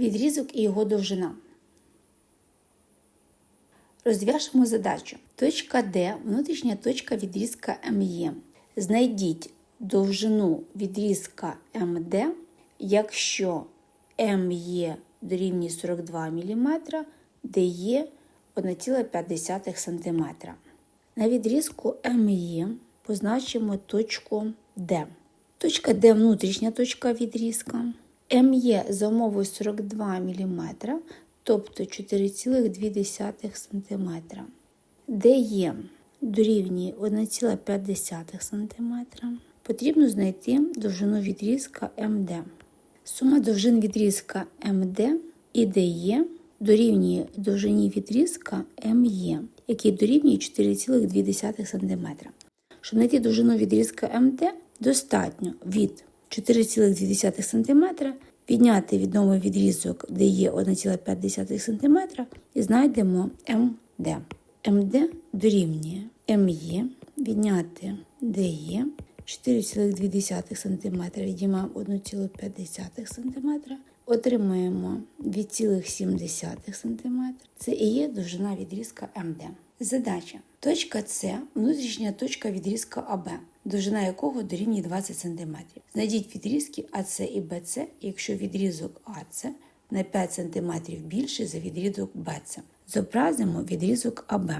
Відрізок і його довжина. Розв'яжемо задачу. Точка D – внутрішня точка відрізка МЄ. Знайдіть довжину відрізка МД, якщо МЄ дорівнює 42 мм, ДЕ 1,5 см. На відрізку МЄ позначимо точку D. Точка D – внутрішня точка відрізка. МЄ за умовою 42 мм, тобто 4,2 см. ДЕ дорівнює 1,5 см. Потрібно знайти довжину відрізка МД. Сума довжин відрізка МД і ДЕ дорівнює довжині відрізка МЄ, який дорівнює 4,2 см. Щоб знайти довжину відрізка МД, достатньо від 4,2 см відняти від нового відрізок, де є 1,5 см, і знайдемо МД. МД дорівнює МЄ відняти ДЕ 4,2 см, відіймаємо 1,5 см, отримаємо 2,7 см. Це і є довжина відрізка МД. Задача. Точка С – внутрішня точка відрізка АБ, довжина якого дорівнює 20 см. Знайдіть відрізки АС і БЦ, якщо відрізок АС на 5 см більший за відрізок БЦ. Зобразимо відрізок АБ.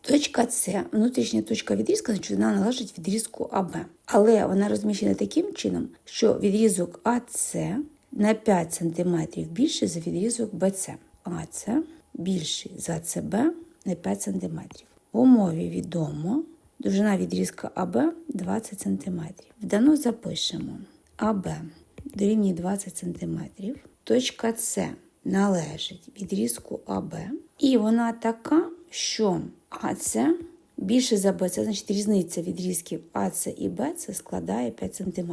Точка С, внутрішня точка відрізка, значить вона належить відрізку АБ. Але вона розміщена таким чином, що відрізок АС на 5 см більший за відрізок БЦ. АС більший за ЦБ на 5 см. В умові відомо довжина відрізка АБ 20 см. Вдано запишемо АБ дорівнює 20 см. Точка С належить відрізку АБ. І вона така, що АС більше за БЦ, значить різниця відрізків АС і БЦ складає 5 см.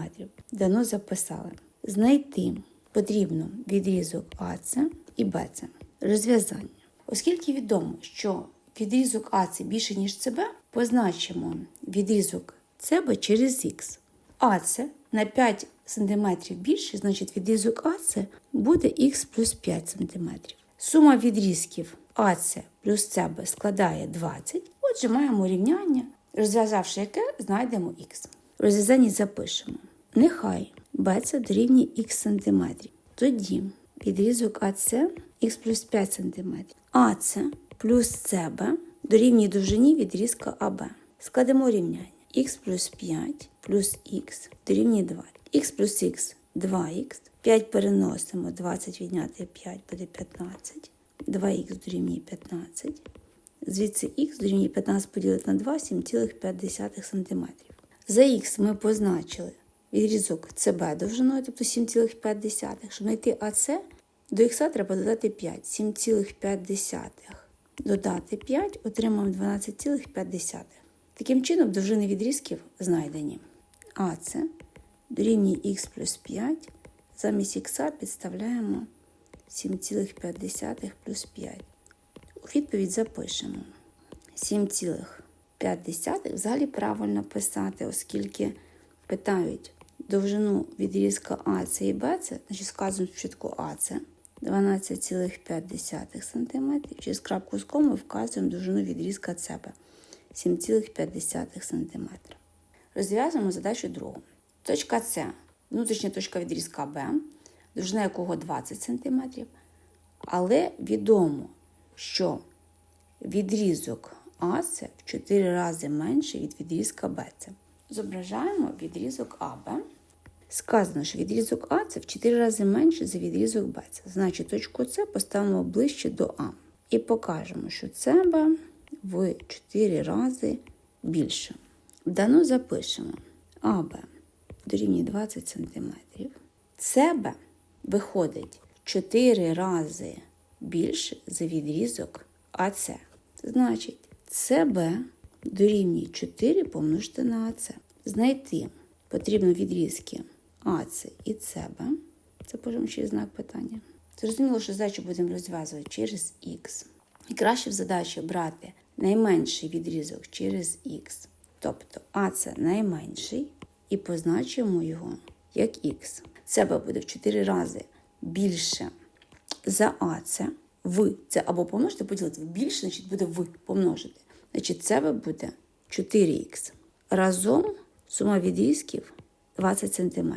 Дано записали. Знайти потрібно відрізок АС і БЦ. Розв'язання. Оскільки відомо, що відрізок АС більше, ніж ЦБ, позначимо відрізок ЦБ через Х. АС на 5 см більше, значить відрізок АС буде х плюс 5 см. Сума відрізків АС плюс ЦБ складає 20. Отже, маємо рівняння, розв'язавши яке, знайдемо х. В розв'язанні запишемо. Нехай БЦ дорівнює х см. Тоді відрізок АС х плюс 5 см. АС плюс ЦБ дорівнює довжині відрізка АБ. Складемо рівняння. х плюс 5 плюс х дорівнює 2. х плюс х 2х. 5 переносимо, 20 відняти 5 буде 15. 2х дорівнює 15. Звідси х дорівнює 15 поділити на 2 7,5 см. За х ми позначили відрізок ЦБ довжиною, тобто 7,5. Щоб знайти АС, до х треба додати 5. 7,5. Додати 5, отримаємо 12,5. Таким чином, довжини відрізків знайдені. АС дорівнює х плюс 5. Замість х підставляємо 7,5 плюс 5. У відповідь запишемо 7,5 взагалі правильно писати, оскільки питають довжину відрізка АЦ і БЦ, значить сказано спочатку АЦ 12,5 см. Через крапку з комою вказуємо довжину відрізка ЦБ 7,5 см. Розв'язуємо задачу другу. Точка С внутрішня точка відрізка Б, довжина якого 20 см. Але відомо, що відрізок АС в 4 рази менший від відрізка БЦ. Зображаємо відрізок АБ. Сказано, що відрізок А це в 4 рази менше за відрізок БЦ. Значить, точку С поставимо ближче до А. І покажемо, що СБ в 4 рази більше. Вдано запишемо АБ дорівнює 20 см. СБ виходить в 4 рази більше за відрізок АЦ. Значить, СБ дорівнює 4 помножити на АЦ. Знайти потрібно відрізки АЦ і СБ. Це пишемо через знак питання. Зрозуміло, що задачу будемо розв'язувати через Х. І краще в задачі брати найменший відрізок через Х. Тобто АЦ найменший і позначимо його як Х. СБ буде в 4 рази більше за АЦ в це або помножити, поділити більше, значить буде в помножити. Значить, це буде 4х. Разом сума відрізків 20 см.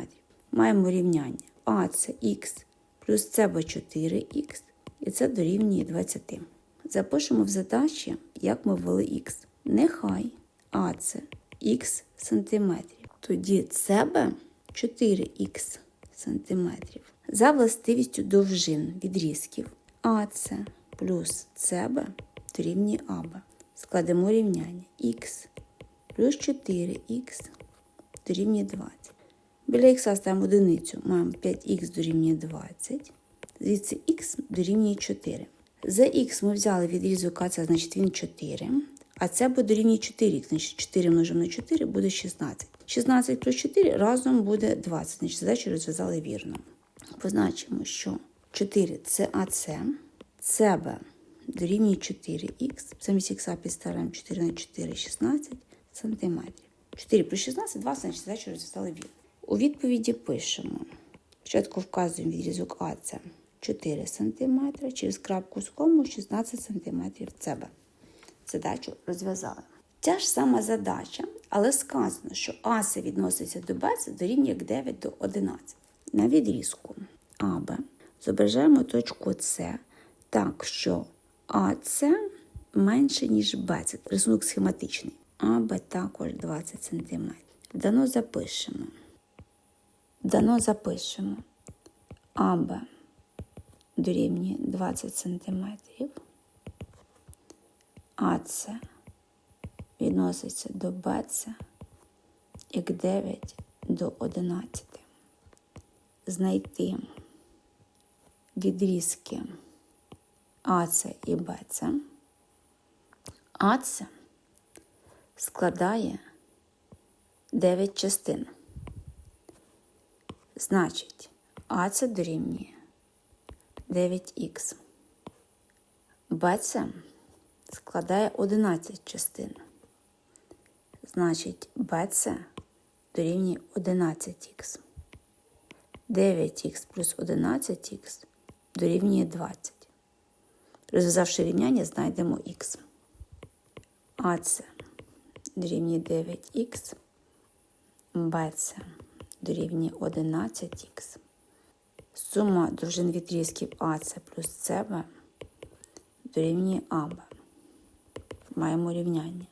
Маємо рівняння А це х плюс це 4х, і це дорівнює 20. Запишемо в задачі, як ми ввели х. Нехай А це х сантиметрів. Тоді це 4х сантиметрів. За властивістю довжин відрізків АЦ плюс СБ дорівнює АБ. Складемо рівняння х плюс 4х дорівнює 20. Біля х ставимо одиницю, маємо 5х дорівнює 20, звідси х дорівнює 4. За х ми взяли відрізок АЦ, значить він 4, а це буде дорівнює 4х, значить 4 множимо на 4 буде 16. 16 плюс 4 разом буде 20, значить задачу розв'язали вірно. Позначимо, що 4 це АЦ, СБ дорівнює 4х, замість х підставляємо 4 на 4, 16 сантиметрів. 4 плюс 16, 20, значить задачу розв'язали вірно. У відповіді пишемо. Спочатку вказуємо відрізок АЦ 4 см, через крапку з кому 16 см ЦБ. Задачу розв'язали. Ця ж сама задача, але сказано, що АС відноситься до БЦ дорівнює як 9 до 11. На відрізку АБ зображаємо точку С так, що АС менше, ніж БЦ. Рисунок схематичний. АБ також 20 см. Дано запишемо. Дано запишемо. АБ дорівнює 20 см. АЦ відноситься до БЦ як 9 до 11. Знайти відрізки АЦ і БЦ. АЦ складає 9 частин. Значить, АЦ дорівнює 9х. БЦ складає 11 частин. Значить, БЦ дорівнює 11х. 9х плюс 11х дорівнює 20. Розв'язавши рівняння, знайдемо х. АЦ дорівнює 9х, БЦ дорівнює 11х. Сума довжин відрізків АЦ плюс СБ дорівнює АБ. Маємо рівняння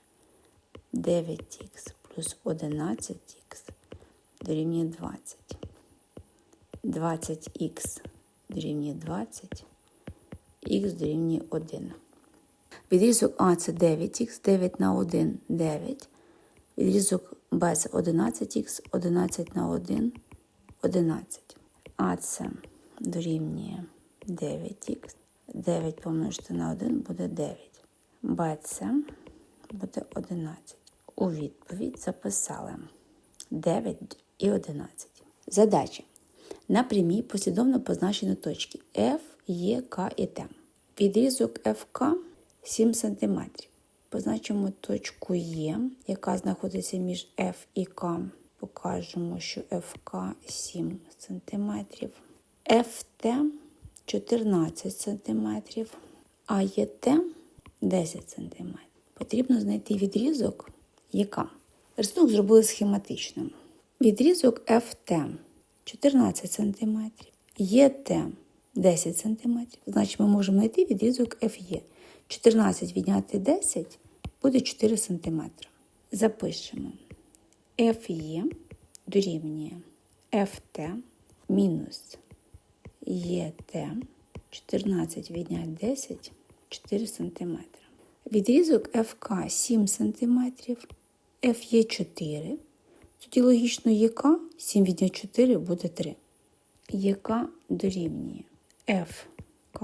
9х плюс 11х дорівнює 20. 20х дорівнює 20, х дорівнює 1. Відрізок А це 9х, 9 на 1 9. Відрізок Б це 11х, 11 на 1 11. А це дорівнює 9х. 9 помножити на 1 буде 9. Б це буде 11. У відповідь записали 9 і 11. Задача. На прямій послідовно позначені точки F, Е, К і Т. Відрізок ФК 7 см. Позначимо точку Е, яка знаходиться між F і К. Покажемо, що ФК 7 см. ФТ 14 см, а ЄТ 10 см. Потрібно знайти відрізок яка. Рисунок зробили схематичним. Відрізок ФТ 14 см, ЄТ 10 см. Значить, ми можемо знайти відрізок ФЄ. 14 відняти 10 буде 4 см. Запишемо. ФЄ дорівнює ФТ мінус ЄТ 14 відняти 10 4 см. Відрізок ФК 7 см, ФЄ 4 Тоді логічно ЄК 7 відняти 4 буде 3. ЄК дорівнює ФК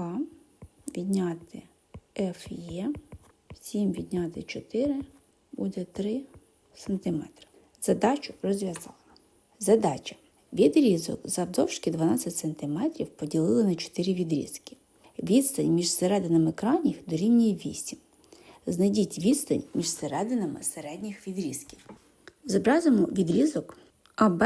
відняти ФЄ, 7 відняти 4 буде 3 см. Задачу розв'язала. Задача. Відрізок завдовжки 12 см поділили на 4 відрізки. Відстань між серединами крайніх дорівнює 8. Знайдіть відстань між серединами середніх відрізків. Зобразимо відрізок АБ,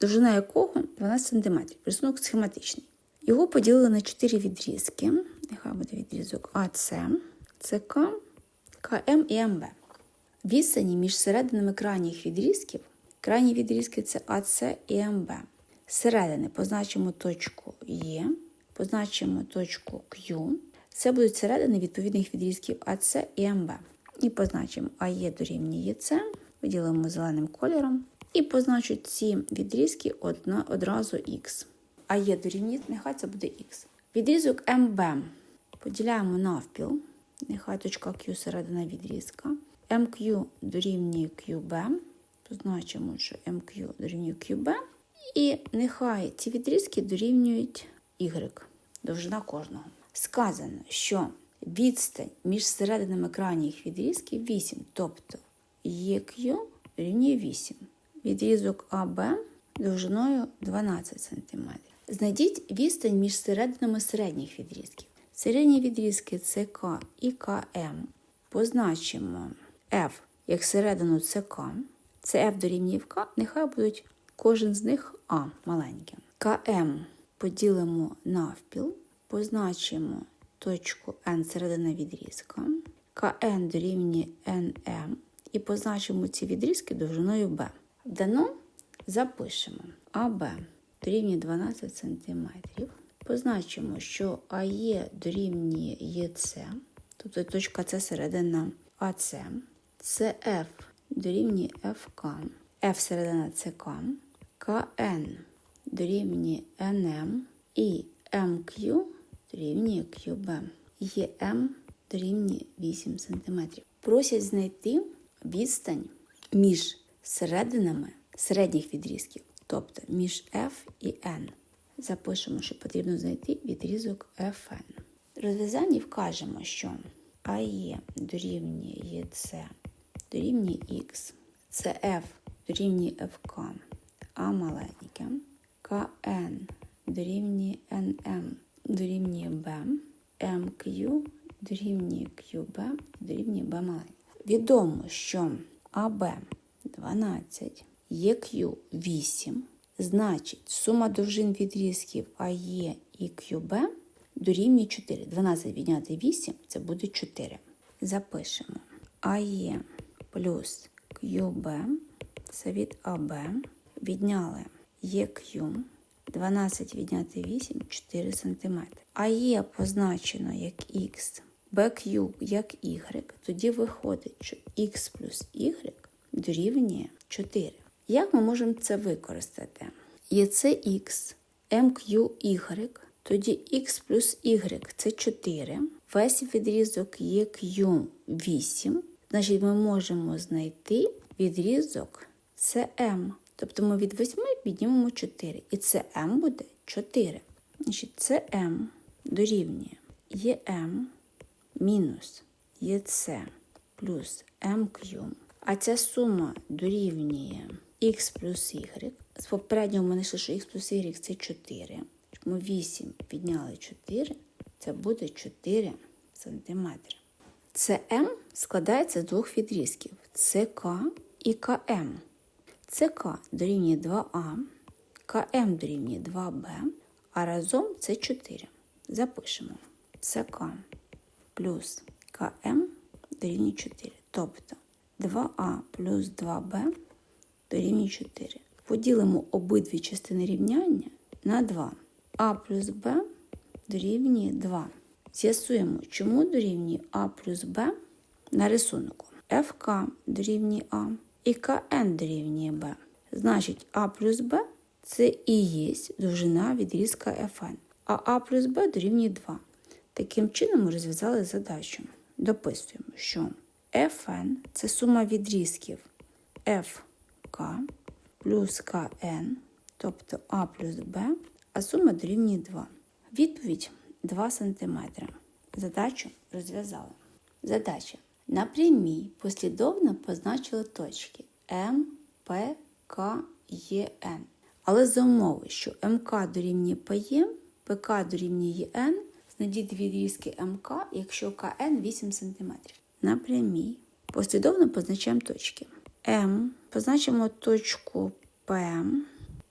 довжина якого 12 см, рисунок схематичний. Його поділили на 4 відрізки. Нехай буде відрізок АС, ЦК, КМ і МБ. Відстані між серединами крайніх відрізків. Крайні відрізки це АС і МБ. Зсередини позначимо точку Е, позначимо точку Q. Це будуть середини відповідних відрізків АС і МБ. І позначимо АЕ дорівнює ЄС, виділимо зеленим кольором. І позначу ці відрізки одразу Х. АЕ дорівнює, нехай це буде Х. Відрізок МБ поділяємо навпіл. Нехай точка Q середина відрізка. МQ дорівнює QB. Позначимо, що МQ дорівнює QB. І нехай ці відрізки дорівнюють Y, довжина кожного. Сказано, що відстань між серединами крайніх відрізків 8, тобто EQ рівнює 8. Відрізок АБ довжиною 12 см. Знайдіть відстань між серединами середніх відрізків. Середні відрізки ЦК і КМ позначимо F як середину ЦК. Це F дорівнює К, нехай будуть кожен з них А маленьким. КМ поділимо навпіл, позначимо точку N середина відрізка. КН дорівнює НМ і позначимо ці відрізки довжиною Б. Дано запишемо АБ дорівнює 12 см. Позначимо, що АЕ дорівнює ЄЦ, тобто точка С середина АЦ, ЦФ дорівнює ФК, F середина ЦК, КН дорівнює НМ і МQ дорівнює QB. ЄМ дорівнює 8 см. Просять знайти відстань між серединами середніх відрізків, тобто між F і N. Запишемо, що потрібно знайти відрізок FN. В розв'язанні вкажемо, що АЕ дорівнює ЄЦ дорівнює Х, CF дорівнює ФК, А маленьке, КН дорівнює НМ дорівнює Б, МQ дорівнює QB дорівнює Б маленьке. Відомо, що АБ 12, ЕQ 8, значить сума довжин відрізків АЕ і QB дорівнює 4. 12 відняти 8 це буде 4. Запишемо АЕ плюс QB це від АБ. Відняли EQ 12 відняти 8 4 см. АЕ позначено як Х, BQ як Y. Тоді виходить, що Х плюс Y дорівнює 4. Як ми можемо це використати? Є це Х, MQY, тоді Х плюс Y це 4. Весь відрізок є Q 8. Значить, ми можемо знайти відрізок CM. Тобто ми від 8 піднімемо 4. І CM буде 4. Значить, CM дорівнює EM мінус EC плюс MQ. А ця сума дорівнює Х плюс Y. З попереднього ми знайшли, що Х плюс Y це 4. Ми 8 підняли 4, це буде 4 см. ЦМ складається з двох відрізків ЦК і КМ. ЦК дорівнює 2А, КМ дорівнює 2Б, а разом це 4. Запишемо ЦК плюс КМ дорівнює 4. Тобто 2А плюс 2Б дорівнює 4. Поділимо обидві частини рівняння на 2. А плюс Б дорівнює 2. З'ясуємо, чому дорівнює А плюс Б на рисунку. ФК дорівнює А і КН дорівнює Б. Значить, А плюс Б це і є довжина відрізка ФН. А А плюс Б дорівнює 2. Таким чином ми розв'язали задачу. Дописуємо, що ФН це сума відрізків Плюс КН, тобто А плюс Б, а сума дорівнює 2. Відповідь 2 см. Задачу розв'язали. Задача. На прямій послідовно позначили точки М, П, К, Е, Н. Але за умови, що МК дорівнює ПЕ, ПК дорівнює Н, знайдіть відрізки МК, якщо КН 8 см. На прямій послідовно позначаємо точки. М, позначимо точку П,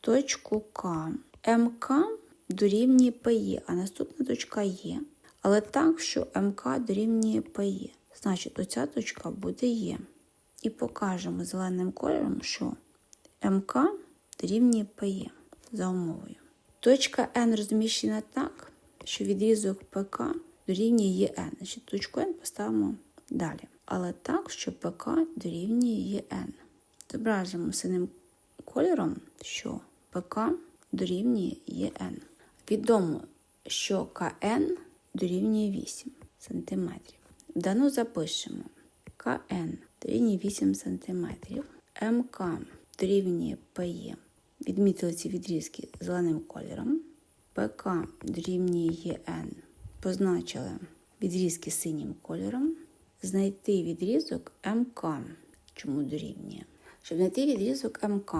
точку К. МК дорівнює ПЄ, а наступна точка Є. Але так, що МК дорівнює ПЄ. Значить, оця точка буде Є. І покажемо зеленим кольором, що МК дорівнює ПЄ за умовою. Точка N розміщена так, що відрізок ПК дорівнює ЄН. Значить, точку N поставимо далі. Але так, що ПК дорівнює ЄН. Зображимо синим кольором, що ПК дорівнює ЄН. Відомо, що КН дорівнює 8 см. Дану запишемо. КН дорівнює 8 см. МК дорівнює ПЕ. Відмітили ці відрізки зеленим кольором. ПК дорівнює ЄН. Позначили відрізки синім кольором. Знайти відрізок МК. Чому дорівнює? Щоб знайти відрізок МК,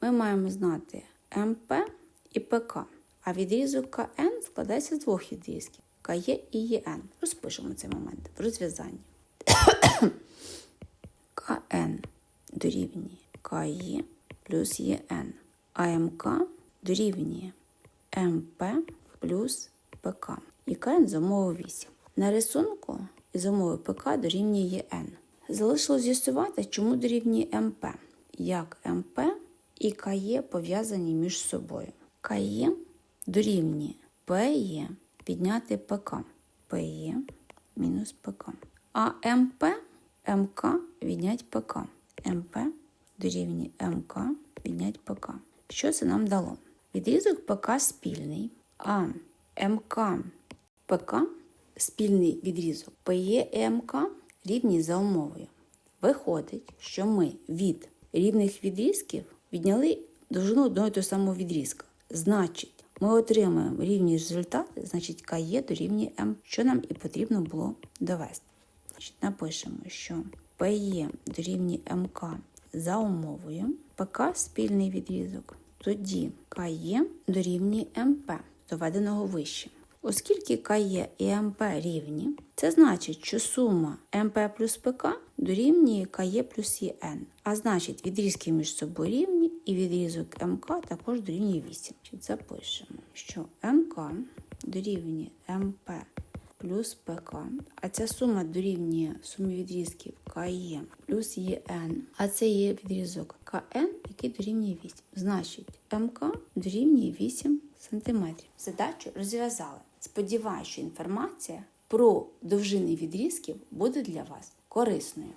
ми маємо знати МП і ПК. А відрізок КН складається з двох відрізків КЄ і ЄН. Розпишемо цей момент в розв'язанні. КН дорівнює КЄ плюс ЄН, а МК дорівнює МП плюс ПК. І КН за умовою 8. На рисунку із умови ПК дорівнює ЄН. Залишилось з'ясувати, чому дорівнює МП, як МП і КЄ пов'язані між собою. КЄ дорівнює ПЄ підняти ПК. ПЄ мінус ПК. А МП МК віднять ПК. МП дорівнює МК віднять ПК. Що це нам дало? Відрізок ПК спільний, а МК ПК спільний відрізок ПЄ і МК рівні за умовою. Виходить, що ми від рівних відрізків відняли довжину одного і того самого відрізка. Значить, ми отримаємо рівні результати, значить КЄ дорівнює М, що нам і потрібно було довести. Значить, напишемо, що ПЄ дорівнює МК за умовою, ПК спільний відрізок, тоді КЄ дорівнює МП, доведеного вище. Оскільки КЄ і МП рівні, це значить, що сума МП плюс ПК дорівнює КЄ плюс ЄН. А значить, відрізки між собою рівні і відрізок МК також дорівнює 8. Запишемо, що МК дорівнює МП плюс ПК, а ця сума дорівнює сумі відрізків КЄ плюс ЄН, а це є відрізок КН, який дорівнює 8. Значить, МК дорівнює 8 см. Задачу розв'язали. Сподіваюся, що інформація про довжини відрізків буде для вас корисною.